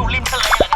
อยู่ริมทะเลแหละ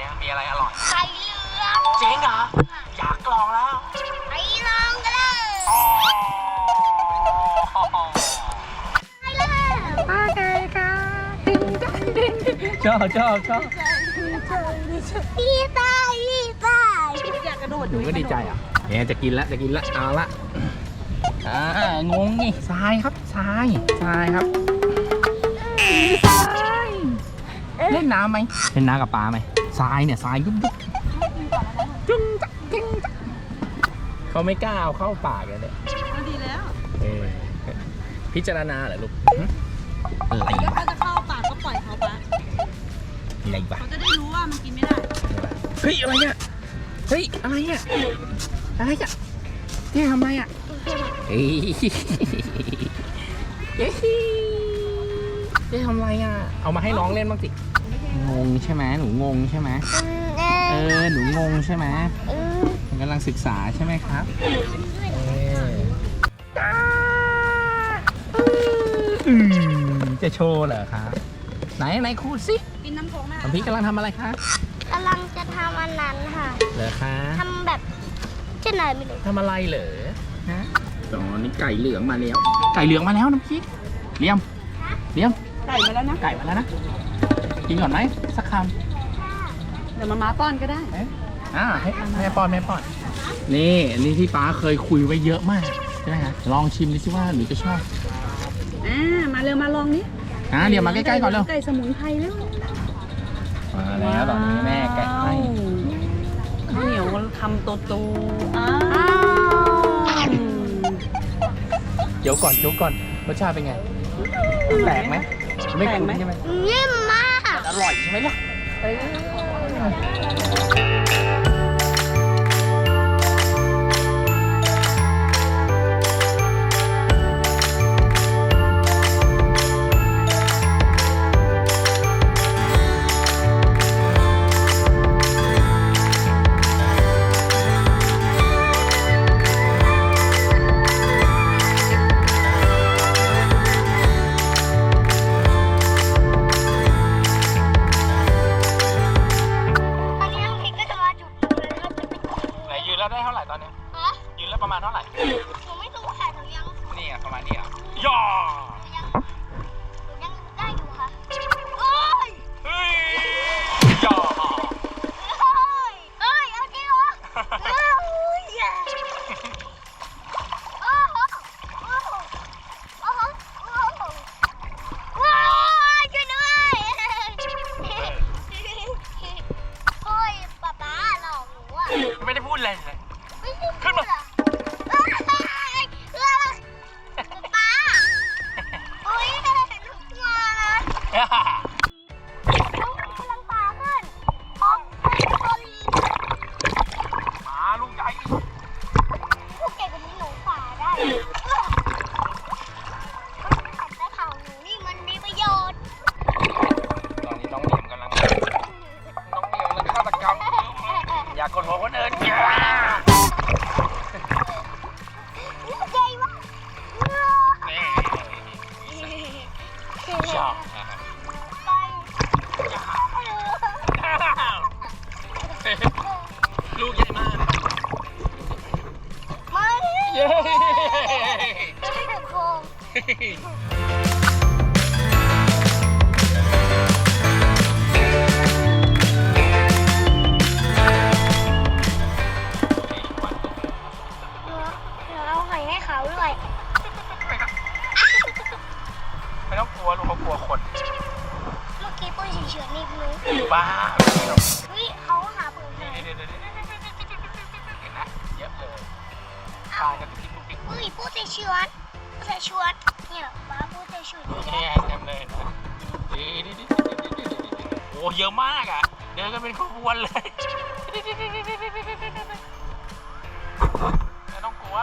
ด้วยไหมวันนี้มีอะไรอร่อย ไข่เหลืองจริงเหรอ อยากลองแล้ว ไปลองกันเลยอ๋อไปเลยชอบชอบชอบพี่ตายพี่ตายหนูก็ดีใจอะเนี่ยจะกินแล้วจะกินแล้วเอาละอ่างงนี่ทรายครับทรายทรายครับทรายเล่นน้ำไหมเล่นน้ำกับปลาไหม ทรายเนี่ยทรายยุบยุบจุ้งจักจิ้งจักเขาไม่กล้าเอาเข้าปากเลยเนี่ยดีแล้วเออพิจารณาเหรอลูกหึอะไรถ้าวะเขาจะเข้าปากก็ปล่อยเขาปะอะไรวะเขาจะได้รู้ว่ามันกินไม่ได้เฮ้ยอะไรเนี่ยเฮ้ยอะไรเนี่ยอะไรอะเจ๊ทำอะไรอะเฮ้ยเจ๊เจ๊ทำอะไรอะ เอามาให้น้องเล่นบ้างสิ งงใช่ไหมหนูงงใช่ไหมเออหนูงงใช่ไหมหนูกำลังศึกษาใช่ไหมครับเอออืมจะโชว์เหรอครับไหนไหนคูดสิกินน้ำโค้งหน้าน้ำพริกกำลังทำอะไรคะกำลังจะทำอันนั้นค่ะเหรอคะทำแบบเช่นไหนไม่รู้ทำอะไรเหรอฮะตอนนี้ไก่เหลืองมาแล้ว ไก่เหลืองมาแล้วน้ำพริกเลี้ยมเลี้ยมไก่มาแล้วนะไก่มาแล้วนะ กินก่อนไหมสักคเดี๋ยวมาม้าป้อนก็ได้ำอ่าให้แม่ป้อนแม่ป้อนนี่อันนี้ที่ป้าเคยคุยไว้เยอะมากใช่ไหมฮะลองชิมดูสิว่าหนูจะชอบอ่า มาเร็วมาลองนี่อ่าเดี๋ยวมาใกล้ๆก่อนเร็วไก่สมุนไพรเร็วมาแล้วตอนนี้แม่แกะให้ข้าวเหนียวคำโตโตๆอ้าวเดี๋ยวก่อนเดี๋ยวก่อนรสชาติเป็นไงแปลกไหมไม่คุ้นใช่ไหมนิ่มมาก อร่อยใช่ไหมล่ะ แล้วได้เท่าไหร่ตอนเนี้ยฮะยืนแล้วประมาณเท่าไหร่หนูไม่รู้ค่ะหนูยัง นี่อะประมาณนี้อะย่อ ไม่ได้พูดเลยเลยไม่ใช่ขึ้นมาเอ้ยเอ้ยป๊าโอ้ยหนูกลัวนะ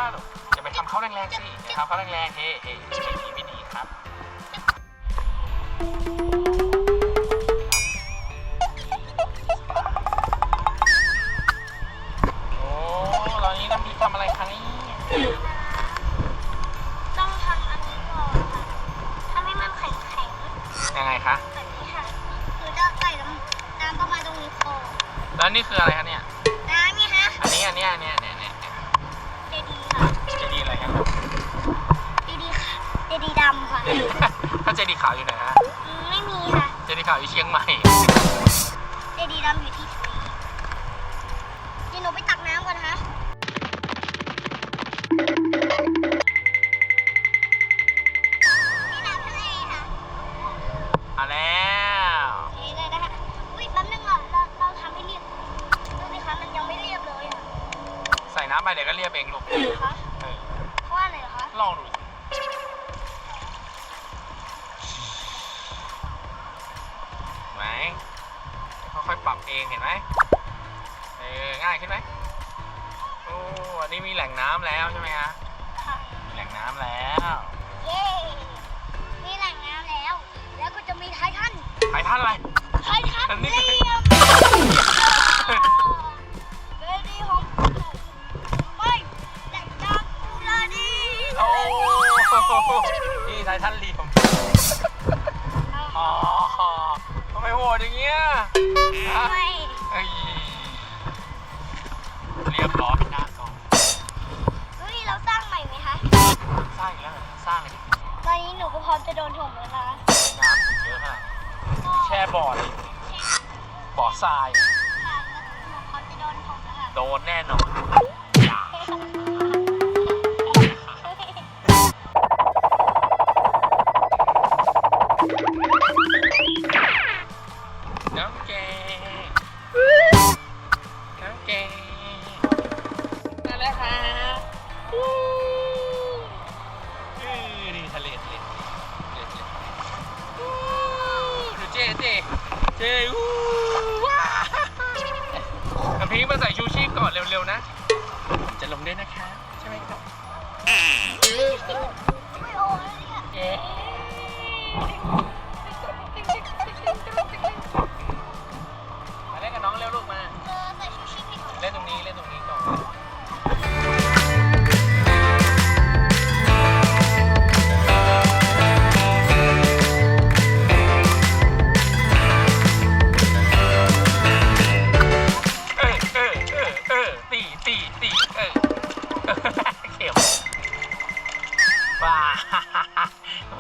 องกลัวหรอย่าไปทำเขาแรงๆสิอย่าทำเขาแรงๆเฮ้เฮ้ไม่ดีไม่ดีครับ ขาวอยู่ไหนฮะอืมไม่มีค่ะเจดีย์ขาวอยู่เชียงใหม่เดดีดำอยู่ที่ทะเลเดี๋ยวหนูไปตักน้ำก่อนนะคะนี่น้ำทะเลค่ะมาแล้วนี่เลยนะคะอุ้ยแป๊บนึงอะเราเราทำให้เรียบดูสิคะมันยังไม่เรียบเลยอะใส่น้ำไปเดี๋ยวก็เรียบเองลูกคะเออเพราะว่าอะไรเหรอคะ ลองดูสิ ไหมค่อยๆปรับเองเห็นไหมเออง่ายขึ้นไหมโอ้อันนี้มีแหล่งน้ำแล้วใช่ไหมฮะค่ะ มีแหล่งน้ำแล้วเย้ มีแหล่งน้ำแล้ว แล้วก็จะมีไททัน ไททันอะไร ไททันอันนี้ เรียมเบบี้ของไม่แหล่งน้ำลาดีโอ้นี่ไททันเหลี่ยมอ๋อทำ ไมโหดอย่างเงี้ยฮะไม่เอ้ยเรียบร้อยเป็นหน้ากล่องเฮ้ยเราสร้างใหม่ไหมคะ สร้างอีกแล้วเหรอสร้างเลยดิตอนนี้หนูก็พร้อมจะโดนถมแล้วนะน้ำถึงเยอะขนาดนี้แช่บ่อเลยบ่อทราย ค่ะหนูพร้อมจะโดนถมแล้วค่ะ โดนแน่นอนน้ ไม่โอ้ยเนี่ยเย้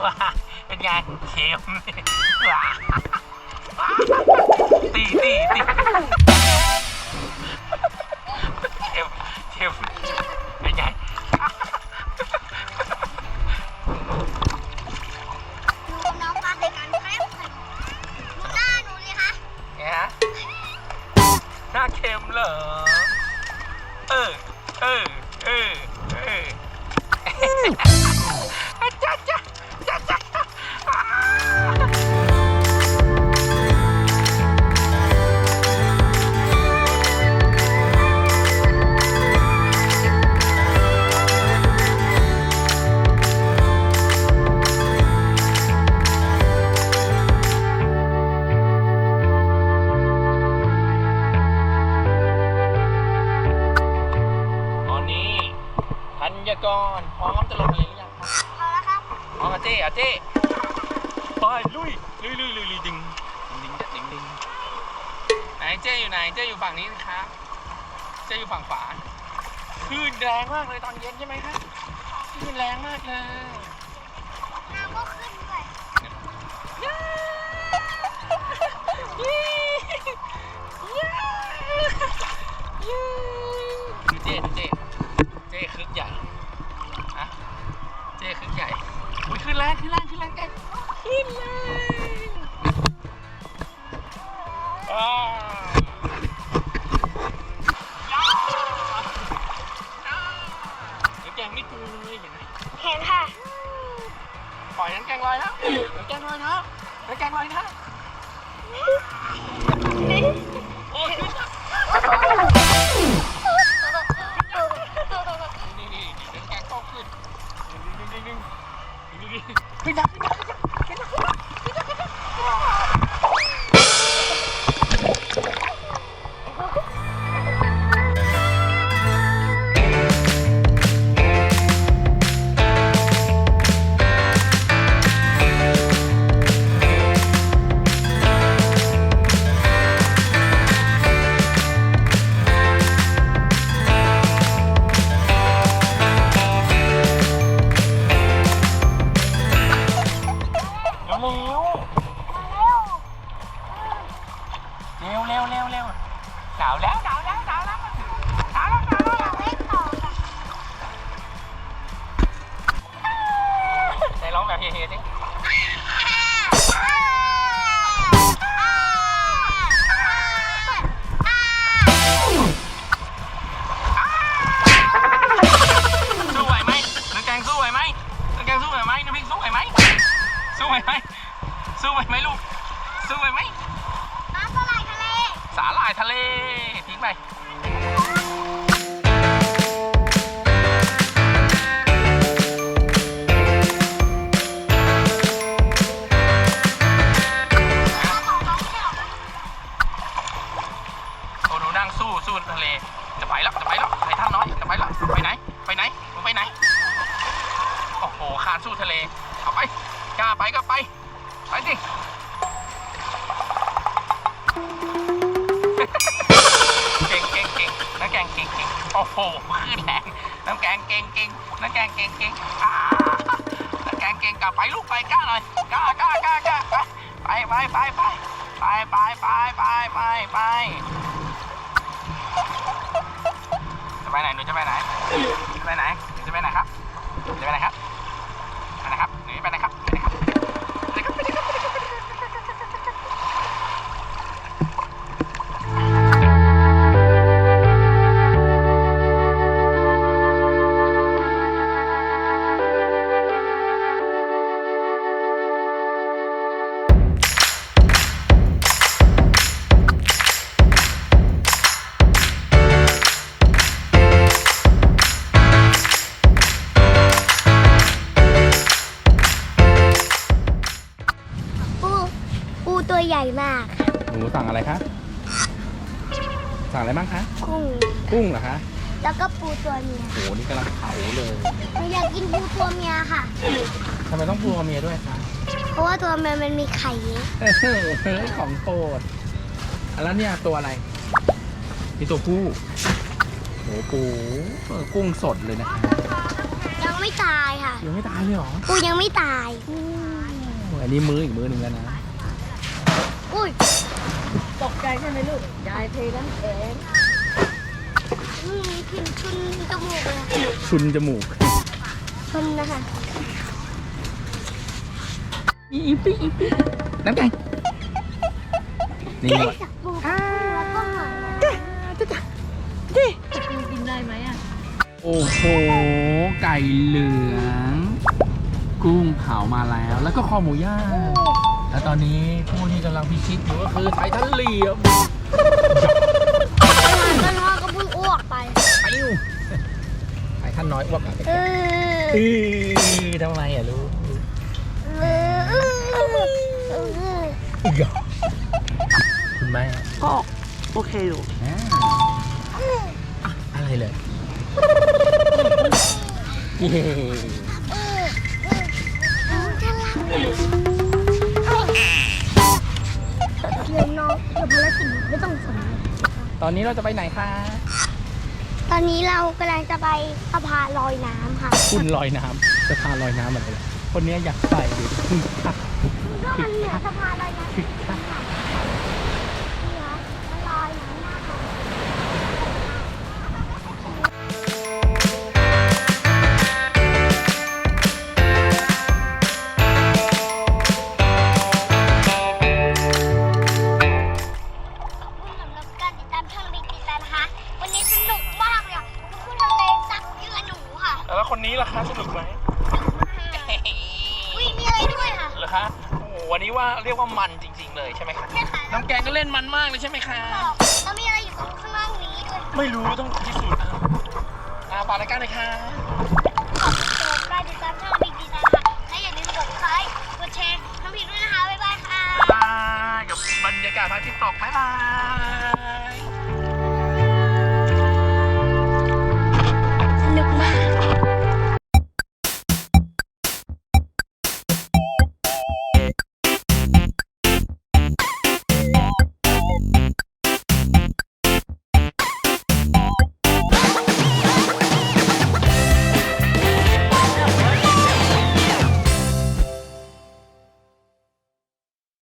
ว้าเป็นไงเข็มว้าตีตีตีเข็มเข็มเป็นไงหนูน้องปลาในการแคบค่ดูหน้าหนูเลยค่ะเนี่ยฮะหน้าเค็มเหรอเออเออเออเออ เจ๊อะเจ๊ไปลุยลุยลุยลุยลุยดึงดึงดึงดึงไหนเจ๊อยู่ไหนเจ๊อยู่ฝั่งนี้นะครับเจ๊อยู่ฝั่งขวาคลื่นแรงมากเลยตอนเย็นใช่ไหมครับคลื่นแรงมากเลยน้ำก็ขึ้นด้วยดูเจ๊ดูเจ๊เจ๊คึกใหญ่อะเจ๊คึกใหญ่อุ้ย ขึ้นแรงขึ้นแรงขึ้นแรงแกขึ้นแรงว้ Sige. Pinapinapinap! สู้ไหวไหมน้ำสลายทะเล สาหร่ายทะเลทิ้งไปโอ้หนูนั่งสู้สู้ทะเล จะไปแล้วจะไปแล้วไปท่านน้อยจะไปแล้วไปไหน ไปไหนหนูไปไหน โอ้โหคานสู้ทะเล เอาไปกล้าไปก็ไป ไปสิ อ้โหขึ้นแรงน้ำแกงเก่งเก่งน้ำแกงเก่งเก่งน้ำแกงเก่งกลับไปลูกไปกล้าหน่อยกล้ากล้ากล้ากล้าไปไปไปไปไปไปไปไปไปไปจะไปไหนหนูจะไปไหนจะไปไหน ตัวใหญ่มากหนูสั่งอะไรคะ สั่งอะไรบ้างคะ กุ้ง กุ้งเหรอคะ แล้วก็ปูตัวเมียโห นี่กำลังเผาเลยหนูอยากกินปูตัวเมียค่ะ ทำไมต้องพูกับเมียด้วยคะเพราะว่าตัวเมียมันมีไข่เยอะเออเฮ้ยของโปรดอะแล้วเนี่ยตัวอะไรมีตัวผู้โหปูเออกุ้งสดเลยนะคะยังไม่ตายค่ะ ยังไม่ตายเลยเหรอ ปูยังไม่ตาย โอ้ยอันนี้มืออีกมือหนึ่งแล้วนะ อุ้ย ตกใจใช่ไหมลูก ยายเทน้ำแข็งอืมกลินชุนจมูกเลยชุนจมูก ชุนนะคะอีปีอีปีน้ำแกงนี่หมดจากปูแล้วก็หอยกินได้ไหมอะ โอ้โห ไก่เหลือง กุ้งเผามาแล้ว แล้วก็คอหมูย่าง และตอนนี้ผู้ที่กำลังพิชิตอยู่ก็คือไททันเหลี่ยมต้นว่าก็เพิ่งอ้วกไปปิ้วไททันน้อยอ้วกอะเอออีทำไมอะลูกออเออเอออีกอะคุณแม่ก็โอเคลูกอ่าอ่อะไรเลยเย้ อนนี้เราจะไปไหนคะตอนนี้เรากำลังจะไปสะพานลอยน้ำค่ะคุณลอยน้ำจะพาลอยน้ำอะไรล่ะคนนี้อยากใส่ดิคุณค่ะก็มันเหนือสะพานลอยน้ำากเลยใช่ไหมคะแล้วมีอะไรอยู่ตรงข้างล่างนี้ด้วยไม่รู้ต้องพิสูจน์เอาอ่าฝากรายการเลยค่ะขอบคุณสำหรับการติดตามช่องบิ๊กติดตามค่ะและอย่าลืมกดไลค์กดแชร์ทำผิดด้วยนะคะ บ๊ายบายค่ะ บายกับบรรยากาศพระอาทิตย์ตกบ๊ายบาย